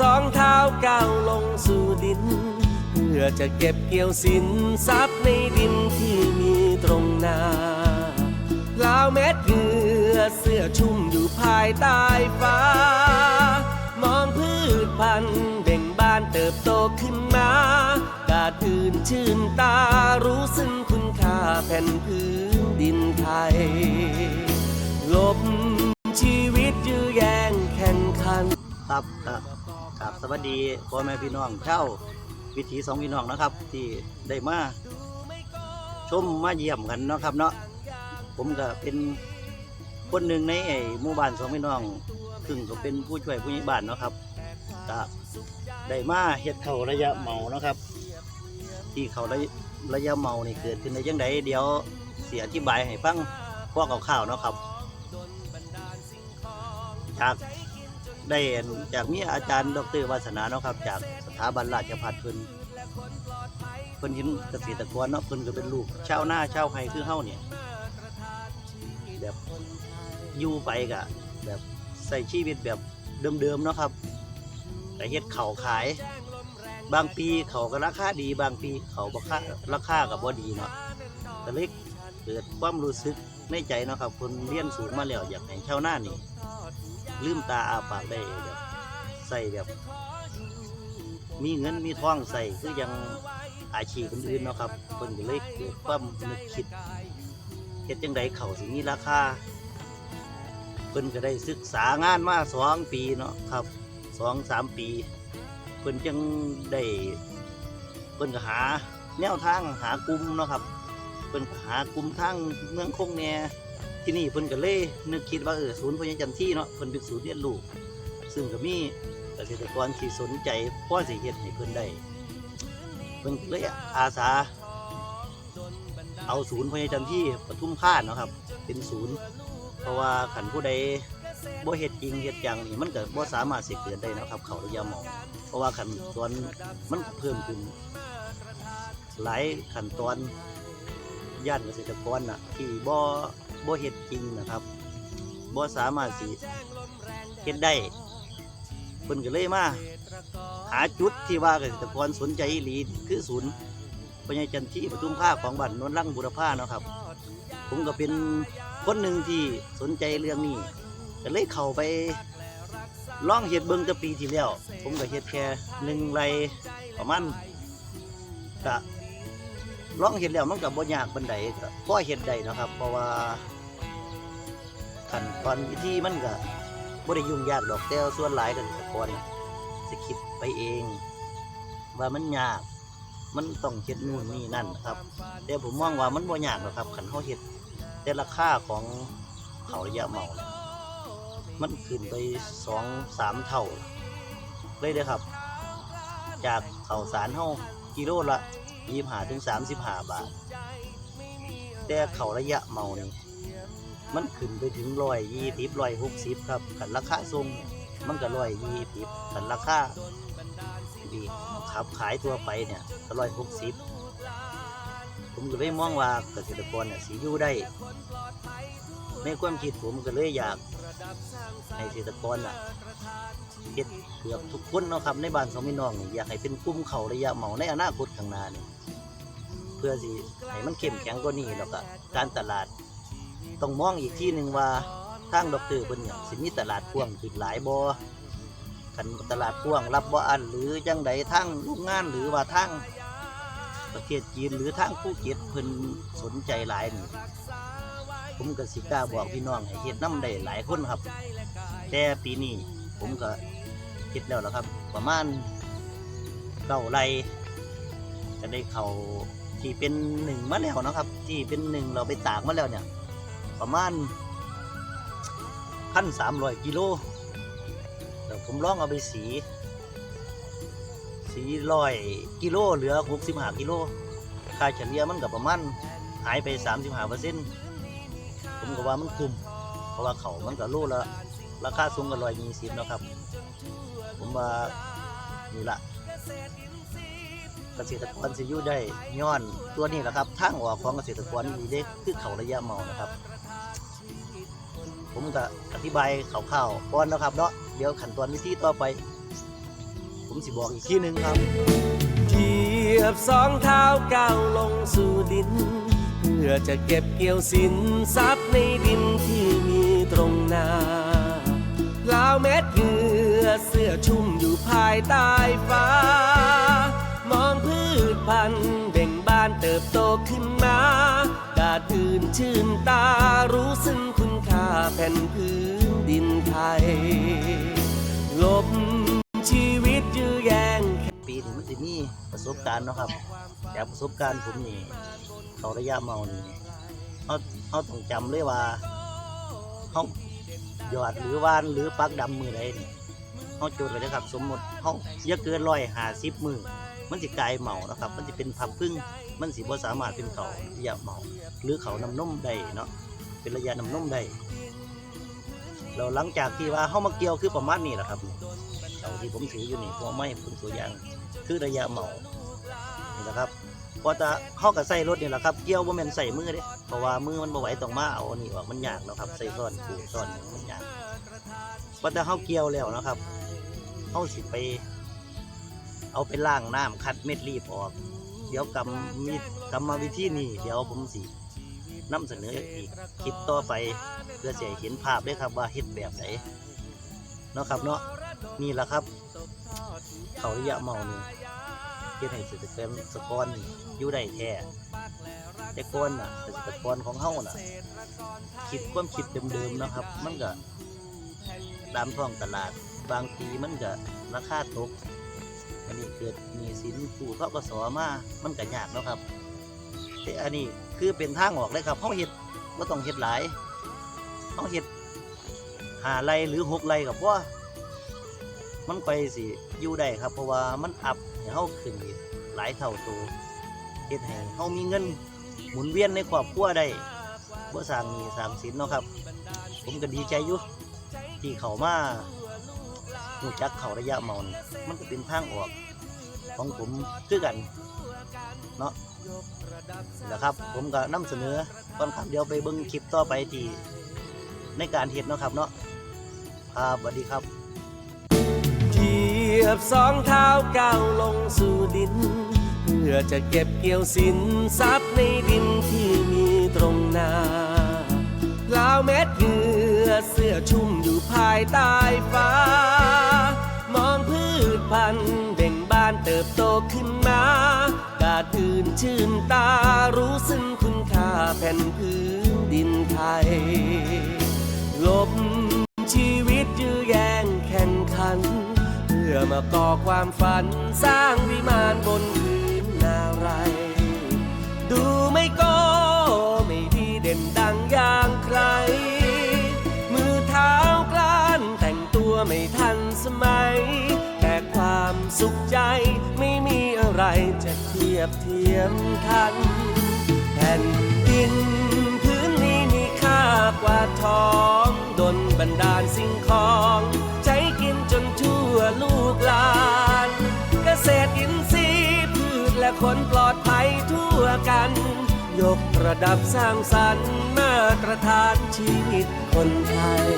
สองเท้าก้าวลงสู่ดิน เพื่อจะเก็บเกี่ยวสินทรัพย์ในดินที่มีตรงหน้าลาวเม็ดเหงื่อเสื้อชุ่มอยู่ภายใต้ฟ้า มองพืชพันธุ์เบ่งบานเติบโตขึ้นมากาดอื่นชื่นตารู้ซึ่งคุณค่าแผ่นพื้นดินไทย ลบชีวิตยื้อแย่งแข่งขัน ครับ ครับสวัสดีพ่อแม่พี่น้องเช่าวิถีสองพี่น้องนะครับ ที่ได้มาชมมาเยี่ยมกันเนาะครับเนาะผมก็เป็นคนหนึ่งในไอ้หมู่บ้านสองพี่น้องซึ่งก็เป็นผู้ช่วยผู้ใหญ่บ้านเนาะครับก็ได้มาเฮ็ดเขาระยะเมาเนาะครับ ที่เขาระยะระยะเมานี่เกิดขึ้นในยังไงเดี๋ยวเสียอธิบายให้ฟังพวกข่าวๆเนาะครับจาก ได้เห็นจากมีอาจารย์ดรวาสนาเนาะครับ จากสถาบันราชภัฏเพิ่นเพิ่นเห็นเกษตรกรเนาะเพิ่นก็เป็นลูกชาวนาชาวไร่คือเฮาเนี่ยแบบอยู่ไปกะแบบใส่ชีวิตแบบเดิมๆเนาะครับแต่เฮ็ดเขาขาย บางปีเขาก็ราคาดีบางปีเขาบ่ค่าราคาก็บ่ดีเนาะก็เลยเกิดความรู้สึกในใจเนาะครับคนเรียนสูงมาแล้วอยากให้ชาวนานี่ ลืมตาอาปากได้แบบใส่แบบ มีเงินมีทองใส่คือยังอาชีพอื่นๆเนาะครับเพิ่นก็เลยเกิดความนึกคิดเฮ็ดจังไดเขาสิมีราคาเพิ่นก็ได้ศึกษางานมาสองปีเนาะครับสองสามปีเพิ่นจังได้เพิ่นก็หาแนวทางหากลุ่มเนาะครับเพิ่นก็หากลุ่มทางเมืองคงแน่ ที่นี่เพิ่นก็เลยนึกคิดว่าเออศูนย์พยาจันที่เนาะเพิ่นเป็นศูนย์เรียนรู้ซึ่งก็มีเกษตรกรที่สนใจพ่อสิเฮ็ดให้เพิ่นได้เพิ่นเลยอาสา เอาศูนย์พยาจันที่ปทุมพานเนาะครับ เป็นศูนย์ เพราะว่าขันผู้ใดบ่เฮ็ดจริงเฮ็ดจังนี่มันก็บ่สามารถสิเกิดได้เนาะครับ เขาระยะหมองเพราะว่าขันตอนมันเพิ่มขึ้นหลายขั้นตอนย่านเกษตรกรน่ะที่บ่ บ่เฮ็ดจริงนะครับบ่สามารถสิเฮ็ดได้เพิ่นก็เลยมาหาจุดที่ว่าเกษตรกรสนใจอีหลีคือศูนย์ปัญญาจันทีปทุมภาของบ้านนนลังบุรพาเนาะครับ ผมก็เป็นคนหนึ่งที่สนใจเรื่องนี้ก็เลยเข้าไปล่องเฮ็ดเบิ่งต่ปีที่แล้ว ผมก็เฮ็ดแค่หนึ่งไรประมาณก็ ลองเฮ็ดแล้วมันก็บ่ยากปานใดก็พอเฮ็ดได้นะครับ เพราะว่าขั้นตอนวิธีมันก็บ่ได้ยุ่งยากดอกแต่ส่วนหลายเกษตรกรน่ะสิคิดไปเอง ว่ามันยากมันต้องเฮ็ดนู่นนี่นั่นนะครับ แต่ผมมองว่ามันบ่ยากหรอกครับคันเฮาเฮ็ดแต่ราคาของเขาระยะเหมาเนี่ยมันขึ้นไปสองสามเท่าเลยเด้ครับ จากเขาสารเฮากิโลละ 25ถึง35บาท แต่เขาวระยะเหมานี่มันขึ้นไปถึงร้อยยี่สิบร้อยหกสิบครับขันราคาทรงมันก็ร้อยยี่สิบขันราคาดีขับขายตัวไปเนี่ยก็ร้อยหกสิบผมก็เลยมองว่าเกษตรกรเนี่ยสีอยู่ได้ ในความคิดผมก็เลยอยากให้เกษตรกรอะเฮ็ดเกือบทุกคนเนาะครับในบ้านสองพี่น้องนี่อยากให้เป็นกลุ่มเขาระยะเหมาในอนาคตข้างหน้านี่เพื่อสิให้มันเข้มแข็งกว่านี้แล้วก็การตลาดต้องมองอีกที่หนึ่งว่าทางดอกเตอรเพิ่นเนี่ยสิมีตลาดกว้างอีกหลายบ่คันตลาดกว้างรับบ่อันหรือจังใดทางโรงงานหรือว่าทางประเทศจีนหรือทางภูเก็ตเพิ่นสนใจหลายนี่ ผมก็สิกล้าบอกพี่น้องให้เฮ็ดน้ำได้หลายคนครับ แต่ปีนี้ผมก็เฮ็ดแล้วล่ะครับ ประมาณเก้าไร่ก็ได้เขาที่เป็นหนึ่งมาแล้วนะครับ ที่เป็นหนึ่งเราไปตากมาแล้วเนี่ย ประมาณพันสามร้อยกิโลแต่ผมลองเอาไปสี สีร้อยกิโลเหลือหกสิบห้ากิโลค่าเฉลี่ยมันกับประมาณหายไปสามสิบห้าเปอร์เซ็นต์ ผมก็ว่ามันคุ้มเพราะว่าเขามันก็โลละราคาสูงกันร้อยยี่สิบนะครับ ผมว่านี่ละเกษตรกรสิอยู่ได้ย้อนตัวนี้แหละครับทางออกของเกษตรกรมีได้คือเขาระยะเมานะครับ ผมก็อธิบายข่าวๆก่อนนะครับเนาะเดี๋ยวขั้นตอนวิธีต่อไป ผมสิบอกอีกที่หนึ่งครับเหยียบสองเท้าก้าวลงสู่ดิน พื่อจะเก็บเกี่ยวสินทรัพย์ในดินที่มีตรงนาลาวเม็ดเหงื่อเสื้อชุ่มอยู่ภายใต้ฟ้า มองพืชพันธุ์เบ่งบานเติบโตขึ้นมาดาดอื่นชื่นตารู้ซึ่งคุณค่าแผ่นพื้นดินไทยลบชีวิตยื้อแย่ง ปีนี้มันจะมีประสบการณ์เนาะครับจากประสบการณ์ผมนี่เขาระยะเมานี่เขาเขาต้องจำเลยว่าเขาหยอดหรือว่านหรือปักดำมือใดนี่เขาจทย์เลยนะครับ สมมติเขาอย่าเกินร้อยหาสิบมือมันสิกลายเมานะครับ มันจะเป็นพับพึ่งมันสิบ่สามารถเป็นเขาระยะเมา หรือเขานำนมได้เนาะเป็นระยะนำนมได้เราหลังจากที่ว่าเขามาเกี่ยวคือประมาณนี้แหละครับ เขาที่ผมถืออยู่นี่พอไม่เป็นตัวอย่างคือระยะเหมานี่แหละครับพอจะเข้ากับใส่รถนี่แหละครับเกี่ยวบ่แม่นใส่มือเด้เพราะว่ามือมันบ่ไหวต้องมาเอาอันนี้ออกมันยากนะครับใส่ซ้อนปูซ้อนหยังมันยากพอจะเข้าเกี่ยวแล้วนะครับเข้าสิไป เอาไปล้างน้ำคัดเม็ดรีบออก เดี๋ยวกรรมมีกรรมวิธีนี้เดี๋ยวผมสินำเสนออีกคลิปต่อไปเพื่อจะเห็นภาพด้วยครับว่าเฮ็ดแบบไหนเนาะครับเนาะ นี่แหละครับ เขาระยะเมานี่เฮ็ดให้เกษตรกรสกรนี่อยู่ได้แท้แต่ก่อนน่ะเกษตรกรของเฮาน่ะ คิดความคิดเดิมๆนะครับ มันก็ตามท้องตลาด บางทีมันก็ราคาตกอันนี้เกิดมีสินผู้เขาก็สอมามันก็ยากนะครับแต่อันนี้คือเป็นทางออกเลยครับเฮาเฮ็ดบ่ต้องเฮ็ดหลายเฮาเฮ็ดหาไรหรือหกไรกับว่า มันไปสิอยู่ได้ครับ เพราะว่ามันอัพให้เฮาขึ้นอีกหลายเท่าตัวเฮ็ดให้เฮามีเงินหมุนเวียนในครอบครัวได้บ่สร้างหนี้สร้างสินเนาะครับ ผมก็ดีใจอยู่ที่เขามาหูจักเขาระยะเมานี่มันก็เป็นทางออก ของผมคือกัน เนาะนะครับ ผมก็นำเสนอก่อนครับเดี๋ยวไปเบิ่งคลิปต่อไปที่ในการเฮ็ดเนาะครับเนาะครับสวัสดีครับเห ยียบสองเท้าก้าวลงสู่ดิน เพื่อจะเก็บเกี่ยวสินทรัพย์ในดินที่มีตรงหน้าลาวเม็ดเหงื่อเสื้อชุ่มอยู่ภายใต้ฟ้า มองพืชพันธุ์เบ่งบานเติบโตขึ้นมาดาดอื่นชื่นตารู้ซึ่งคุณค่าแผ่นพื้นดินไทยลบ ความฝันสร้างวิมานบนพื้นนาไร ดูไม่โก็ไม่ดีเด่นดังอย่างใคร มือเท้ากล้านแต่งตัวไม่ทันสมัย แต่ความสุขใจไม่มีอะไรจะเทียบเทียมทัน แผ่นดินพื้นนี้มีค่ากว่าทองดนบันดาลสิ่งของ ระดับสร้างสรรค์มาตรฐานชีวิตคนไทย